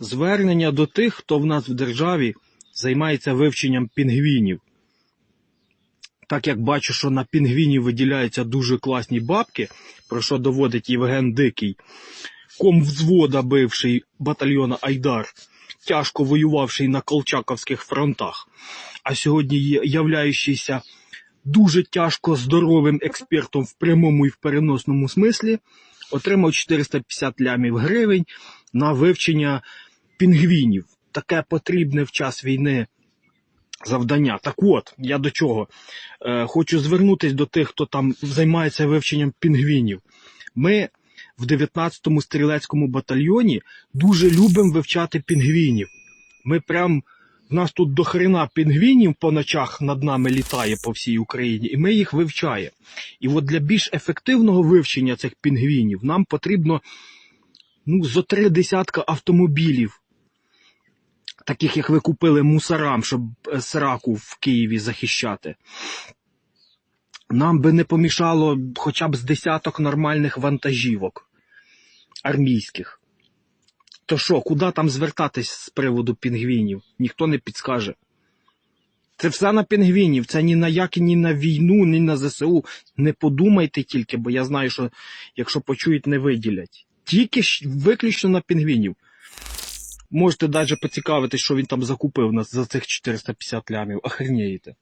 Звернення до тих, хто в нас в державі займається вивченням пінгвінів. Так як бачу, що на пінгвінів виділяються дуже класні бабки, про що доводить Євген Дикий, ком взвода бивший батальйона Айдар, тяжко воювавший на колчаковських фронтах, а сьогодні є являючийся дуже тяжко здоровим експертом в прямому і в переносному смислі, отримав 450 лямів гривень на вивчення пінгвінів. Таке потрібне в час війни завдання. Так от, я до чого? Е, хочу звернутися до тих, хто там займається вивченням пінгвінів. Ми в 19-му стрілецькому батальйоні дуже любимо вивчати пінгвінів. Ми прям. В нас тут до хрена пінгвінів по ночах над нами літає по всій Україні, і ми їх вивчаємо. І от для більш ефективного вивчення цих пінгвінів нам потрібно ну, зо три десятка автомобілів, таких як ви купили мусорам, щоб е, сраку в Києві захищати. Нам би не помішало хоча б з десяток нормальних вантажівок армійських. То що, куди там звертатись з приводу пінгвінів? Ніхто не підскаже. Це все на пінгвінів, це ні на як, ні на війну, ні на ЗСУ. Не подумайте тільки, бо я знаю, що якщо почують, не виділять. Тільки виключно на пінгвінів. Можете навіть поцікавитись, що він там закупив нас за цих 450 лямів. Охренєєте.